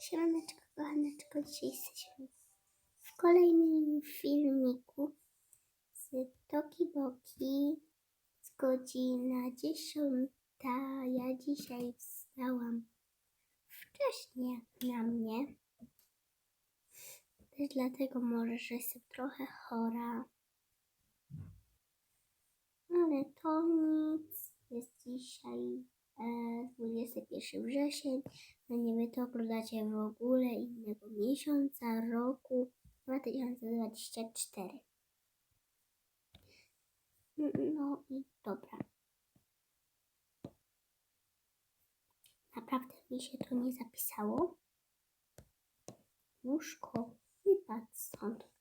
Siemaneczko, kochaneczko, dzisiaj jesteśmy w kolejnym filmiku z Toki Boki z godzina dziesiąta. Ja dzisiaj wstałam wcześniej na mnie. Też dlatego może, że jestem trochę chora. Ale to nic. Jest dzisiaj 21 wrzesień. No nie wy to oglądacie w ogóle innego miesiąca, roku 2024. No i dobra. Naprawdę mi się to nie zapisało. Łóżko, wypadł stąd.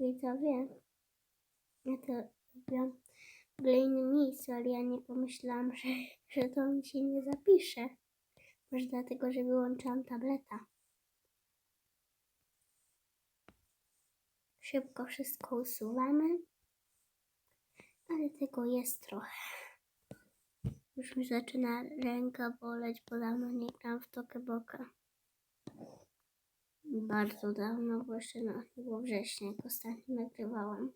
Widzowie, ja to robiłam w innym miejscu, ale ja nie pomyślałam, że, że to mi się nie zapisze. Może dlatego, że wyłączyłam tableta. Szybko wszystko usuwamy, ale tego jest trochę. Już mi zaczyna ręka boleć, bo dawno nie gram w tokę boka. Bardzo dawno, bo jeszcze na było września, jak ostatnio nagrywałam.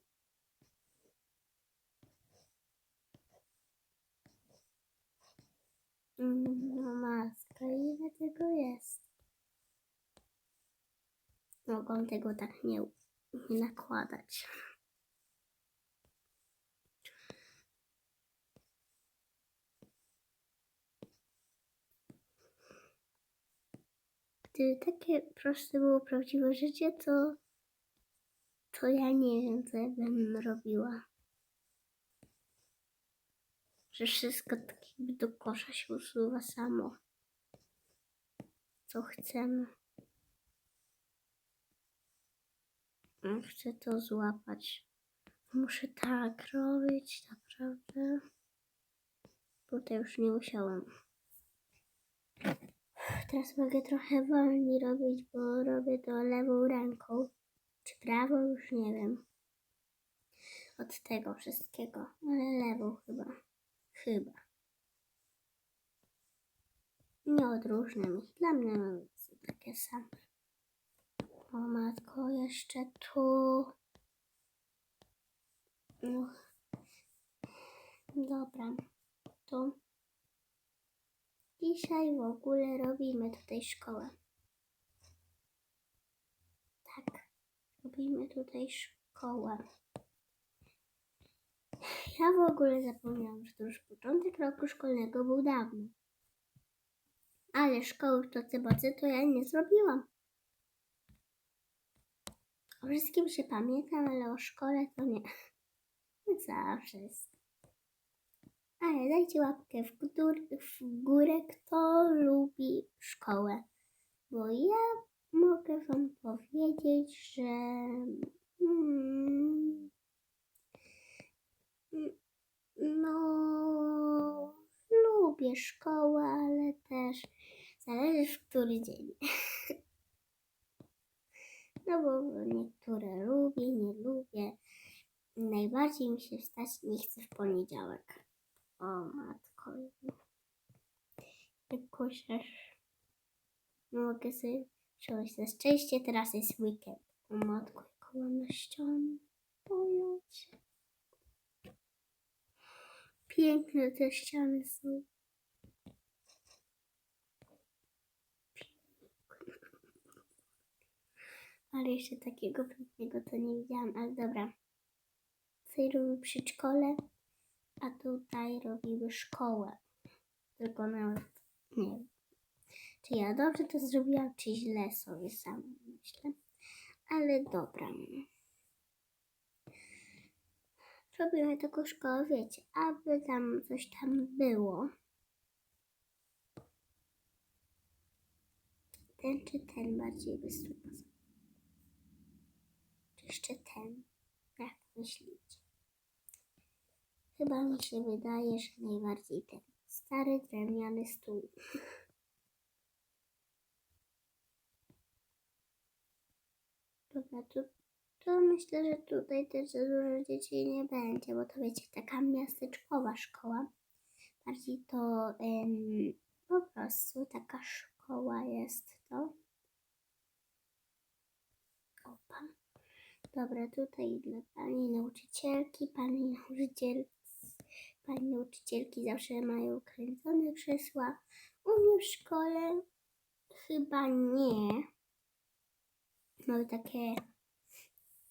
No maska, ile tego jest? Mogą tego tak nie, nie nakładać. Gdyby takie proste było prawdziwe życie, to, to ja nie wiem, co ja bym robiła. Że wszystko tak jakby do kosza się usuwa samo. Co chcemy. Ja Chcę to złapać. Muszę tak robić, naprawdę. Tutaj już nie musiałem. Teraz mogę trochę wolniej robić, bo robię to lewą ręką. Czy prawą? Już nie wiem. Od tego wszystkiego. Ale lewą chyba. Chyba. Nie odróżniam ich. Dla mnie są takie same. O matko, jeszcze tu. No. Dobra. Tu. Dzisiaj w ogóle robimy tutaj szkołę. Tak, robimy tutaj szkołę. Ja w ogóle zapomniałam, że to już początek roku szkolnego był dawno. Ale szkoły w Toce Boce to ja nie zrobiłam. O wszystkim się pamiętam, ale o szkole to nie. Zawsze jest. Ale dajcie łapkę w, gór, w górę, kto lubi szkołę. Bo ja mogę Wam powiedzieć, że. Mm, no, lubię szkołę, ale też zależy w który dzień. No bo niektóre lubię, nie lubię. Najbardziej mi się wstać nie chcę w poniedziałek. O matko. Jak koszesz. Mogę sobie wziąć na szczęście, teraz jest weekend. O matko, jak mam na ścianie. Boję. Piękne te ściany są. Ale jeszcze takiego pięknego to nie widziałam, ale dobra. Tutaj robimy przedszkole, a tutaj robimy szkołę. Tylko nawet nie wiem. Czy ja dobrze to zrobiłam, czy źle sobie sama myślę. Ale dobra. Robimy taką szkołę, wiecie, aby tam coś tam było. Ten czy ten bardziej by? Czy jeszcze ten? Jak myślicie? Chyba mi się wydaje, że najbardziej ten stary drewniany stół. Dobra, tu to myślę, że tutaj też za dużo dzieci nie będzie, bo to wiecie, taka miasteczkowa szkoła. Bardziej to po prostu taka szkoła jest to. Opa. Dobra, tutaj dla pani nauczycielki, pani nauczyciel, pani nauczycielki zawsze mają kręcone krzesła. U mnie w szkole chyba nie. Mam takie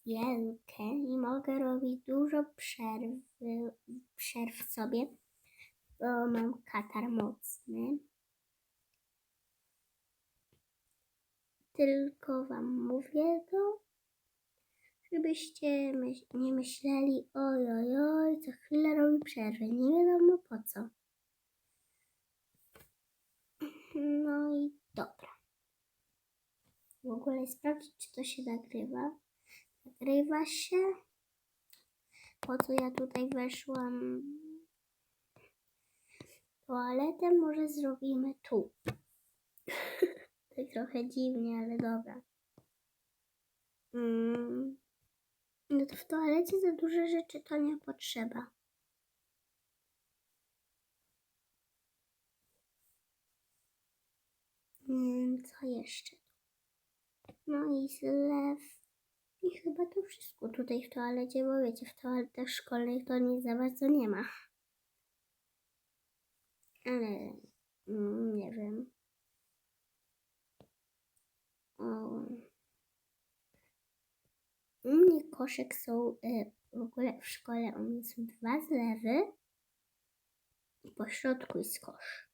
wielkie i mogę robić dużo przerw, przerw sobie, bo mam katar mocny. Tylko wam mówię to, żebyście myśl, nie myśleli, oj, oj, oj, co chwilę robi przerwę, nie wiadomo po co. No i dobra. W ogóle sprawdzić, czy to się nagrywa. Nagrywa się. Po co ja tutaj weszłam? Toaletę może zrobimy tu. tak trochę dziwnie, ale dobra. Mm. No to w toalecie za dużo rzeczy to nie potrzeba. Mm, co jeszcze? No i zlew. I chyba to wszystko tutaj w toalecie, bo wiecie, w toaletach szkolnych to nic za bardzo nie ma. Ale mm, nie wiem. O. U mnie koszek są, y, w ogóle w szkole u mnie są dwa zlewy i po środku jest kosz.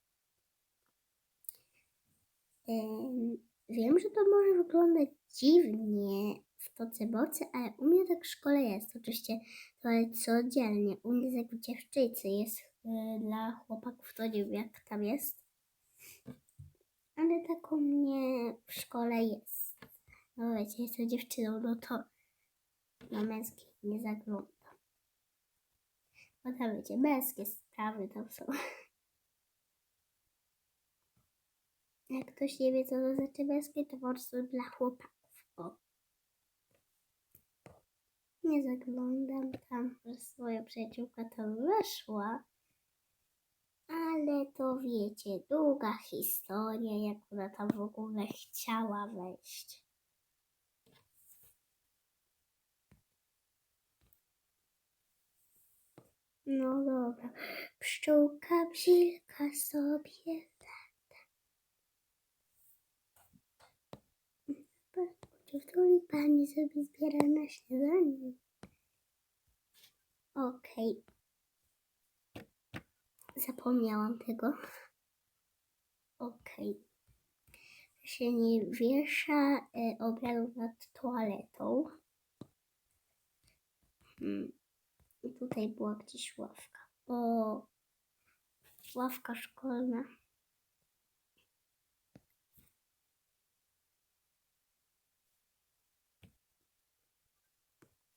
Em, Wiem, że to może wyglądać dziwnie w toce bocy, ale u mnie tak w szkole jest. Oczywiście to jest oddzielnie. U mnie jak w dziewczycy jest y, dla chłopaków, to nie wiem jak tam jest. Ale tak u mnie w szkole jest. No wiecie, jestem dziewczyną, no to na męskich nie zaglądam. Bo tam wiecie, męskie sprawy tam są. Jak ktoś nie wie, co to znaczy męskie, to po prostu dla chłopaków. O. Nie zaglądam tam, że swoja przyjaciółka tam weszła. Ale to wiecie, długa historia, jak ona tam w ogóle chciała wejść. No dobra. Pszczółka bzilka sobie której pani sobie zbiera na śniadanie. Okej. Zapomniałam tego. Okej. Się nie wiesza e, obiadów nad toaletą. Hmm. I tutaj była gdzieś ławka. O, ławka szkolna.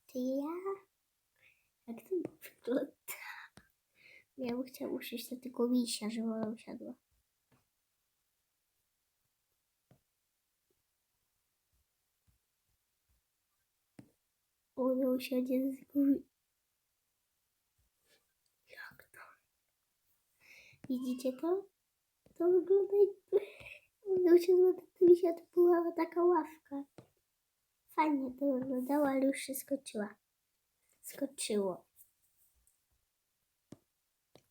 Czy ja? Jak to wygląda? Ja bym chciała usiąść do tego misia, żeby ona usiadła. Ona usiądzie do tego mi- Jak to? Widzicie to? To wygląda jakby tego misia, to była taka ławka. Fajnie to wyglądało, ale już się skoczyła. Skoczyło.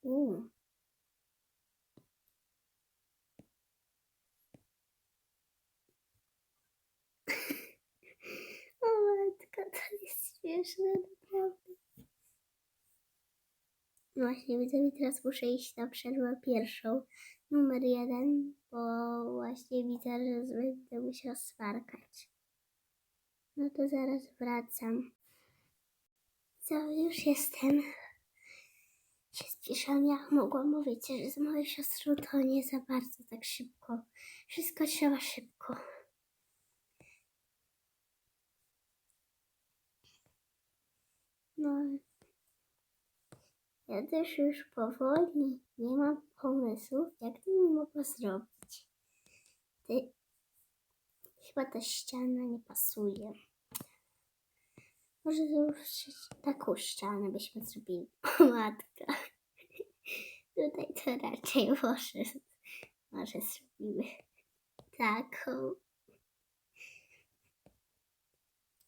Uuu. O matka, to jest śmieszne, naprawdę. Właśnie widzę, że teraz muszę iść na przerwę pierwszą, numer jeden, bo właśnie widzę, że będę musiała swarkać. No to zaraz wracam. Co, już jestem. Się spieszam, jak mogłam mówić, że z moją siostrą to nie za bardzo tak szybko. Wszystko trzeba szybko. No, ja też już powoli nie mam pomysłów, jak to bym mogła zrobić. Ty, chyba ta ściana nie pasuje. Może już taką ścianę byśmy zrobili. Matka. Tutaj to raczej może, może zrobimy taką.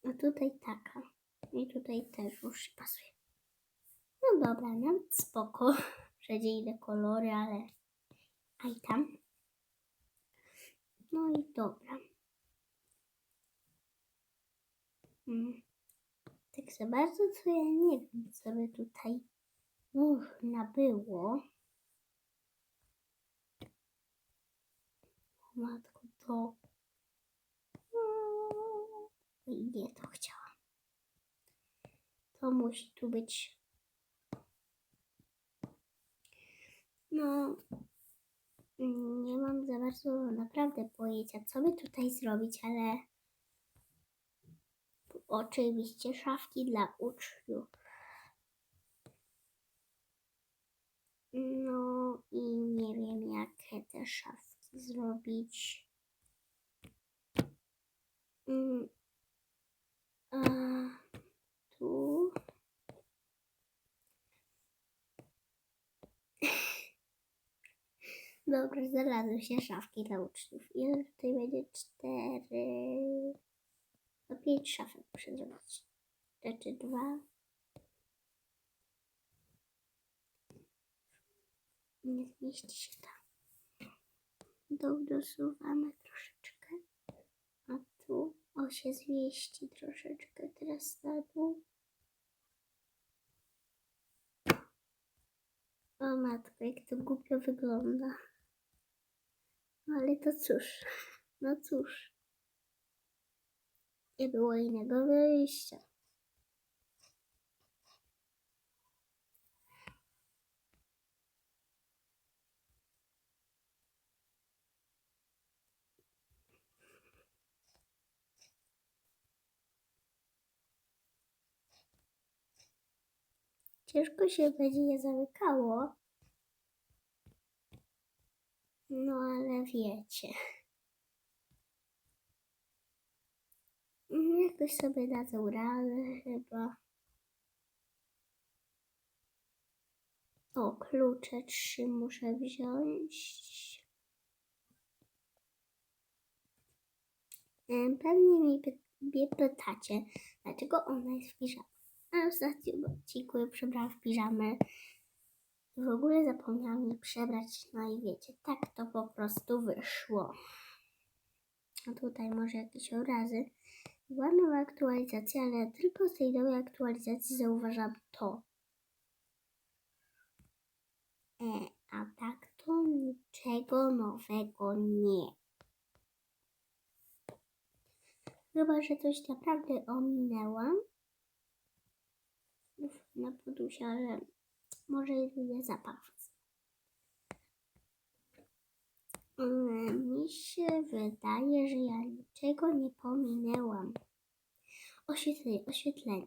A tutaj taka. I tutaj też już pasuje. No dobra, nawet spoko. Wszędzie inne kolory, ale... A tam. No i dobra. Mm. Tak za bardzo to ja nie wiem, co by tutaj można było. Matko, to... I nie to chciałam. To musi tu być. No, nie mam za bardzo naprawdę pojęcia, co by tutaj zrobić, ale oczywiście szafki dla uczniów. No i nie wiem, jakie te szafki zrobić. Mm, a tu. Dobra, znalazły się szafki dla uczniów. Ile tutaj będzie? Cztery. No pięć szafek muszę zrobić. Rzeczy dwa. Nie zmieści się tam. Dosuwamy troszeczkę. A tu o się zmieści troszeczkę. Teraz na dół. O matko, jak to głupio wygląda. Ale to cóż, no cóż. Nie było innego wyjścia. Ciężko się będzie je zamykało. No ale wiecie. Mm, Jakoś sobie dadzą radę chyba. O, klucze trzy muszę wziąć. Pewnie mi py- pytacie, dlaczego ona jest w piżamie. A w ostatnim odcinku przebrałam w piżamę. W ogóle zapomniałam jej przebrać, no i wiecie, tak to po prostu wyszło. A tutaj może jakieś obrazy. Była nowa aktualizacja, ale tylko z tej nowej aktualizacji zauważam to. E, a tak to niczego nowego nie. Chyba, że coś naprawdę ominęłam. Uf, na podusie, ale może jedynie. Mm, Mi się wydaje, że ja niczego nie pominęłam. Oświetlenie, oświetlenie.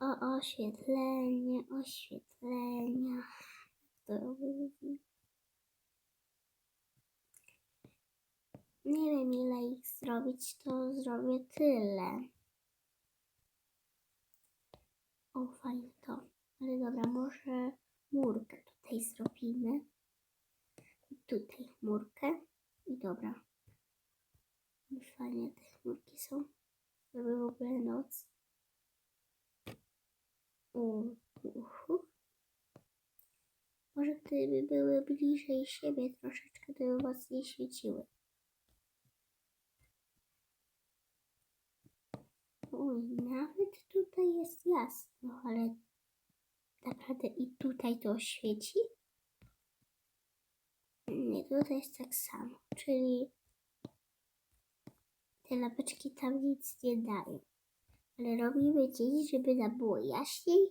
O, oświetlenie, oświetlenia. Nie wiem ile ich zrobić, to zrobię tyle. O, fajnie to. Ale dobra, może murkę tutaj zrobimy. Tutaj murkę. I dobra. Fajnie te chmurki są. Żeby w ogóle noc. U, uhu. Może gdyby były bliżej siebie troszeczkę, to by mocniej świeciły. Oj, nawet tutaj jest jasno, ale naprawdę i tutaj to świeci? Nie, tutaj jest tak samo, czyli te lampeczki tam nic nie dają. Ale robimy dzień, żeby nam było jaśniej.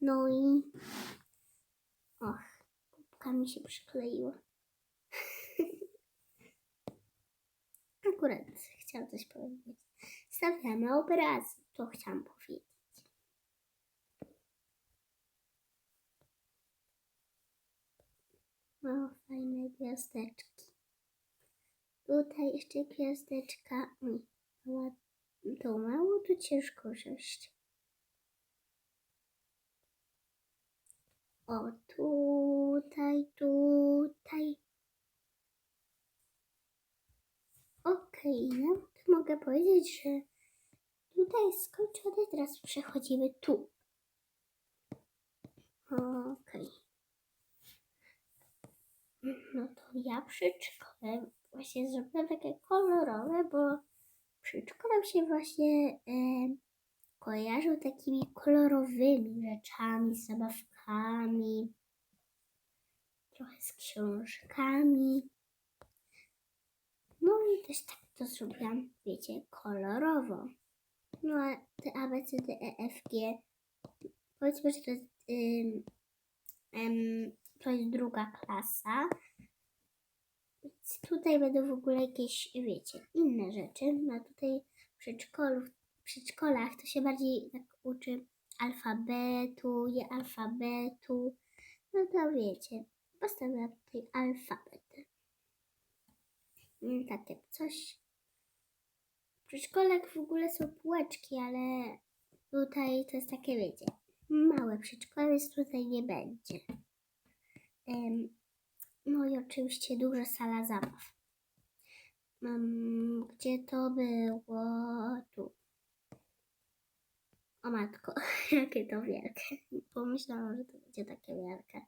No i... Och, kubka mi się przykleiła. Akurat chciałam coś powiedzieć. Stawiamy obrazy, to chciałam powiedzieć. No, fajne gwiazdeczki. Tutaj jeszcze gwiazdeczka. Oj, to mało, to ciężko wziąć. O, tutaj, tutaj. Okej, no to mogę powiedzieć, że tutaj jest skończone. Teraz przechodzimy tu. Okej. No to ja przy szkole właśnie zrobiłam takie kolorowe, bo przedszkola mi się właśnie e, kojarzył takimi kolorowymi rzeczami, zabawkami, trochę z książkami. No i też tak to zrobiłam, wiecie, kolorowo. No a te A, B, C, D, E, F, G, powiedzmy, że to jest, to jest druga klasa. Więc tutaj będą w ogóle jakieś, wiecie, inne rzeczy. No tutaj w przedszkolu, w przedszkolach to się bardziej tak uczy alfabetu, je alfabetu. No to wiecie, postawiłam tutaj alfabet. Takie coś. W przedszkolach w ogóle są półeczki, ale tutaj to jest takie, wiecie, małe przedszkole, więc tutaj nie będzie. Em, no i oczywiście duża sala zabaw. Um, gdzie to było? Tu. O matko, jakie to wielkie. Pomyślałam, że to będzie takie wielkie.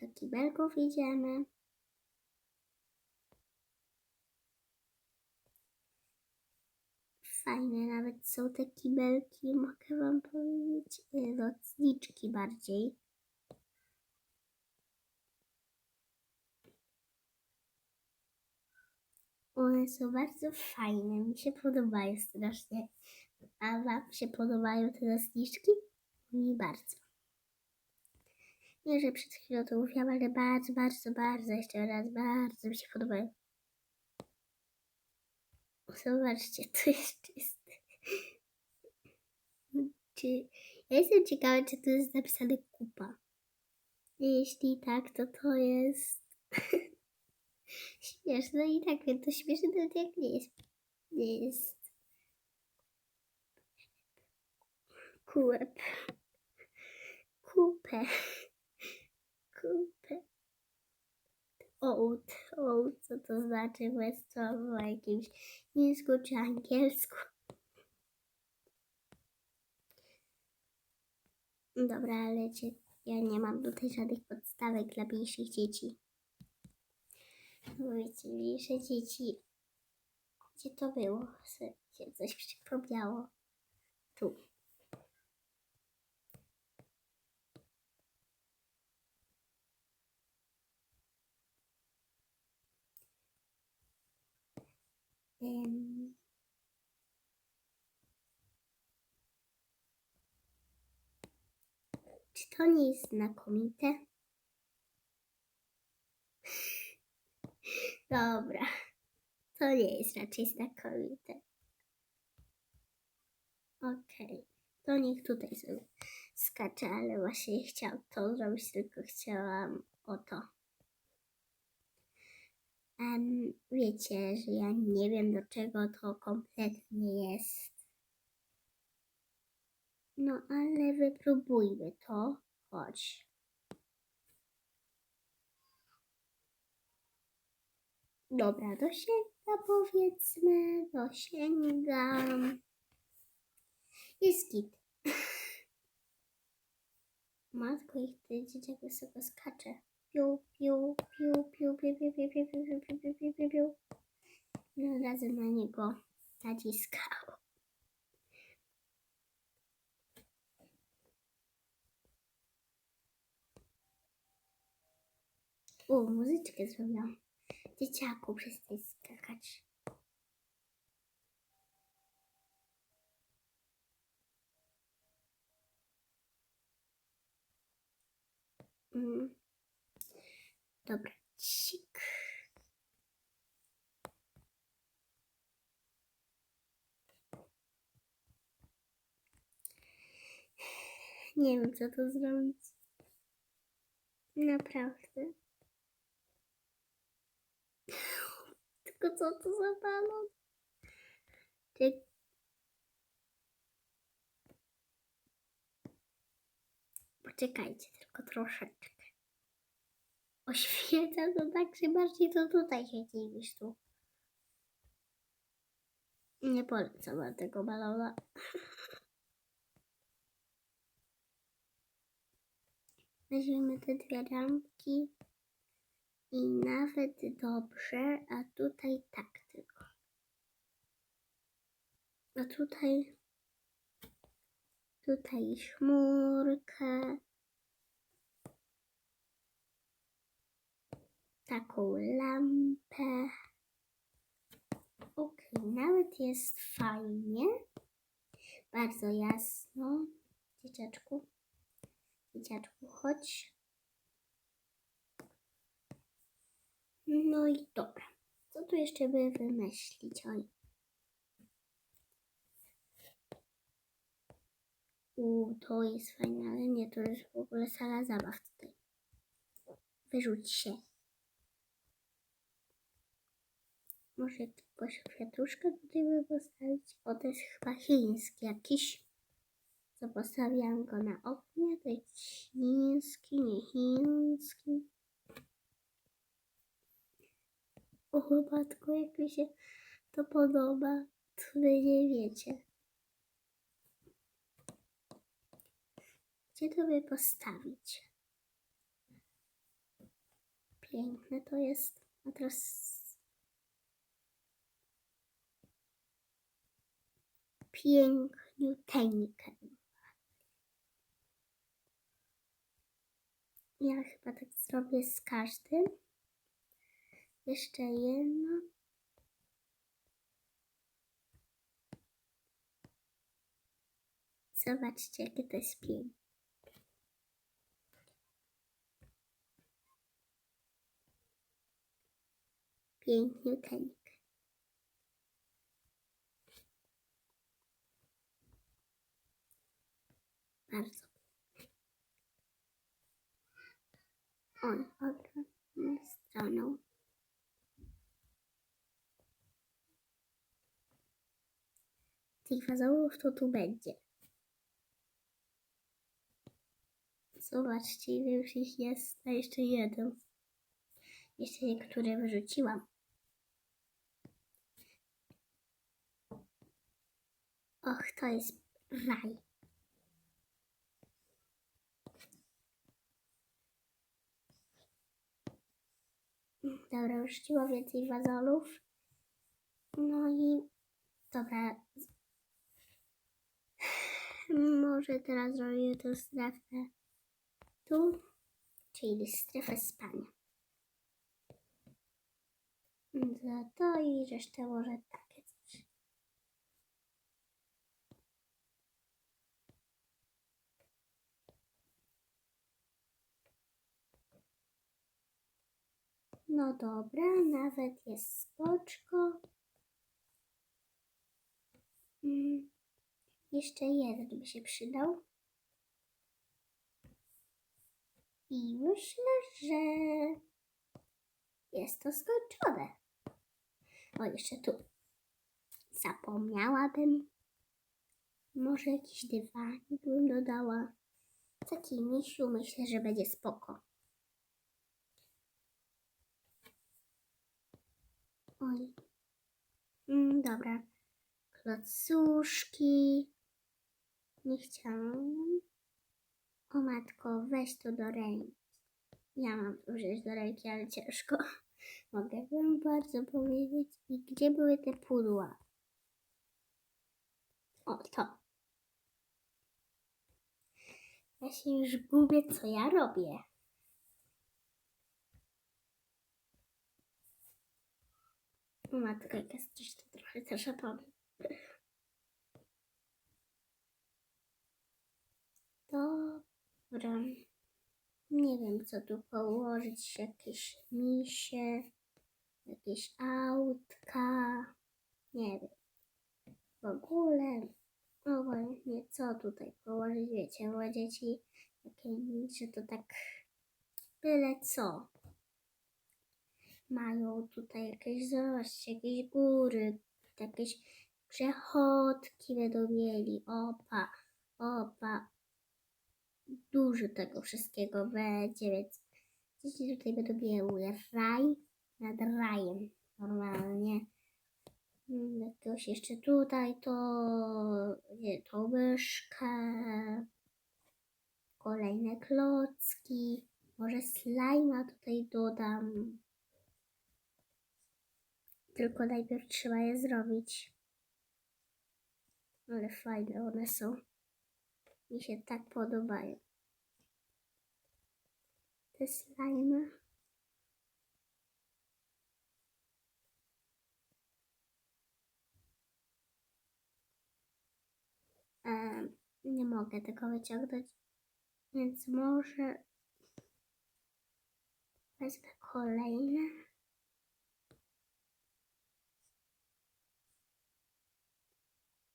Do kibelków idziemy. Fajne nawet są te kibelki, mogę wam powiedzieć. Nocniczki bardziej. One są bardzo fajne, mi się podobają strasznie. A wam się podobają te nocniczki? Mi bardzo. Nie, że przed chwilą to mówiłam, ale bardzo, bardzo, bardzo, jeszcze raz, bardzo mi się podobają. Zobaczcie, to jest czysty. Czy, ja jestem ciekawa, czy tu jest napisane kupa. Jeśli tak, to to jest śmieszne i tak wiem, to śmieszne nawet jak nie jest. Nie jest. Kłep. Kupę. Kupę. Ołd. Ołd, co to znaczy? Jest to w jakimś chińsku czy angielsku. Dobra, ale ja nie mam tutaj żadnych podstawek dla mniejszych dzieci. Bo wiecie, mniejsze dzieci. Gdzie to było? Się coś przypomniało. Tu. Czy to nie jest znakomite? Dobra, to nie jest raczej znakomite. Okej, to niech tutaj skacze, ale właśnie nie chciałam to zrobić, tylko chciałam o to. Em, wiecie, że ja nie wiem do czego to kompletnie jest. No ale wypróbujmy to. Chodź. Dobra, dosięga powiedzmy, dosięgam. Jest git. Matko, ich ty dzieciak wysoko skacze. Piu, piu, piu, piu, piu, piu, piu, piu, piu, piu, piu, piu, piu, piu, od razu na niego naciskał. O, muzyczkę zrobiłam. Dzieciaku, przestań skakać. Mm. Dobra, cik. Nie wiem, co to zrobić. Naprawdę. Tylko co to za balon? Ty... Poczekajcie tylko troszeczkę. Oświeca to tak, że bardziej to tutaj siedzi niż tu. Nie polecam tego balona. Weźmiemy te dwie lampki i nawet dobrze, a tutaj tak tylko. A tutaj, tutaj chmurkę. Taką lampę. Ok, nawet jest fajnie. Bardzo jasno. Dzieciaczku. Dzieciaczku, chodź. No i dobra. Co tu jeszcze by wymyślić? Oj. U, to jest fajne, ale nie, to jest w ogóle sala zabaw tutaj. Wyrzuć się. Może jakiegoś kwiatuszka tutaj by postawić? O, to jest chyba chiński jakiś. Co postawiłam go na oknie, to jest chiński, nie chiński. O matko, jak mi się to podoba, to wy nie wiecie. Gdzie to by postawić? Piękne to jest. A teraz piękniuteńkę. Ja chyba tak zrobię z każdym. Jeszcze jedno. Zobaczcie, jakie to jest piękne. Piękniuteńkę. Bardzo. Oj, odwrotną stroną. Tych wazołów to tu będzie. Zobaczcie, ile już ich jest, a jeszcze jeden. Jeszcze niektóre wyrzuciłam. Och, to jest raj. Dobra, już chciała więcej wazolów. No i dobra. Może teraz zrobię tę strefę tu, czyli strefę spania. Za to i resztę może takie No dobra, nawet jest spoczko. Mm, jeszcze jeden by się przydał. I myślę, że jest to skończone. O, jeszcze tu. Zapomniałabym. Może jakiś dywanik bym dodała. Taki misiu myślę, że będzie spoko. Oj. Mm, dobra. Klocuszki. Nie chciałam. O matko, weź to do ręki. Ja mam wziąć do ręki, ale ciężko. Mogę wam bardzo powiedzieć. I gdzie były te pudła? O, to. Ja się już gubię, co ja robię. Jak jest coś to trochę opowiem. Dobra. Nie wiem, co tu położyć. Jakieś misie, jakieś autka. Nie wiem. W ogóle. Obojętnie co tutaj położyć, wiecie, bo dzieci takie misie to tak byle co. mają tutaj jakieś, zobaczcie, jakieś góry, jakieś przechodki będą mieli, opa, opa. Dużo tego wszystkiego będzie, więc dzieci tutaj będą miały raj nad rajem, normalnie. Mm, Jakiegoś jeszcze tutaj to, nie, tą myszkę, kolejne klocki, może slajma tutaj dodam. Tylko najpierw trzeba je zrobić. Ale fajne one są. Mi się tak podobają. Te slajmy. Em, nie mogę tego wyciągnąć, więc może wezmę kolejne.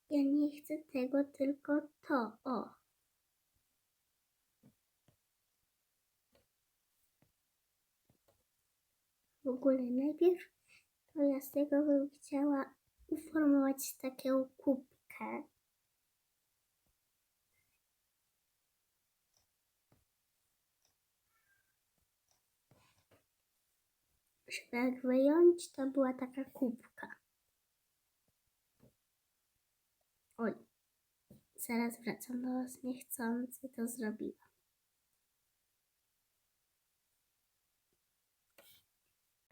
Ja nie chcę tego, tylko to. O. W ogóle najpierw to ja z tego bym chciała uformować taką kubkę. Żeby jak wyjąć, to była taka kubka. Oj, zaraz wracam do Was niechcący, to zrobiłam.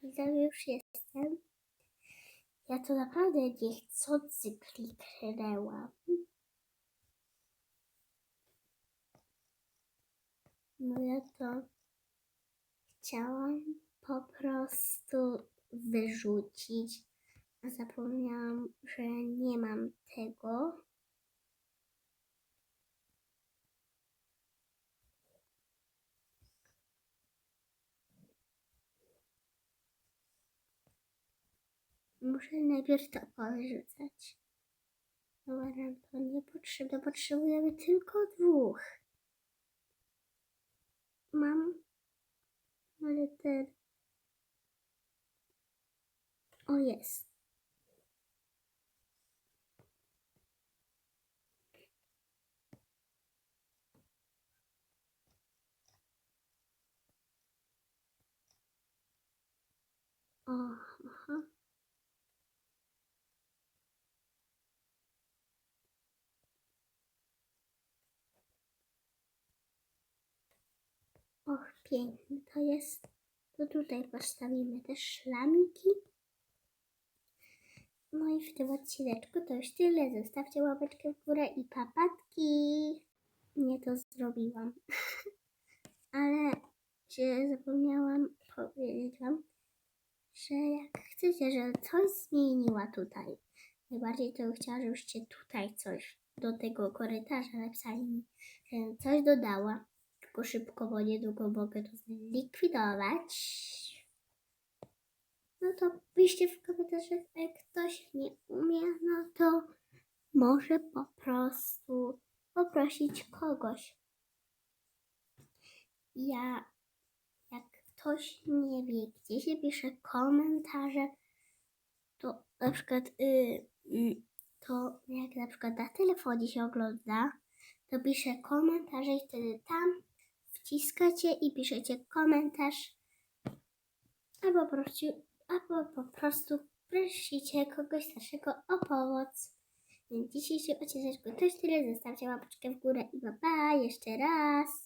Widzowie, już jestem. Ja to naprawdę niechcący kliknęłam. No ja to chciałam po prostu wyrzucić, a zapomniałam, że nie mam tego. Muszę najpierw to porzucać. Dobra, nam to niepotrzebne. Potrzebujemy tylko dwóch. Mam, ale ten. O, jest. O, aha. Och, piękny to jest. To tutaj postawimy też szlamiki. No i w tym odcineczku to już tyle. Zostawcie łapeczkę w górę i papatki. Nie to zrobiłam. Ale się zapomniałam powiedzieć wam, że jak chcecie, żeby coś zmieniła tutaj, najbardziej to bym chciała, żebyście tutaj coś do tego korytarza napisali że coś dodała. Tylko szybko, bo niedługo mogę to zlikwidować. No to piszcie w komentarzach, jak ktoś nie umie, no to może po prostu poprosić kogoś. Ja, jak ktoś nie wie, gdzie się pisze komentarze, to na przykład, y, y, to jak na przykład na telefonie się ogląda, to pisze komentarze i wtedy tam wciskacie i piszecie komentarz, albo, prosi, albo po prostu prosicie kogoś starszego o pomoc. Więc dzisiejszy odcinek to już tyle. Zostawcie łapeczkę w górę i pa jeszcze raz.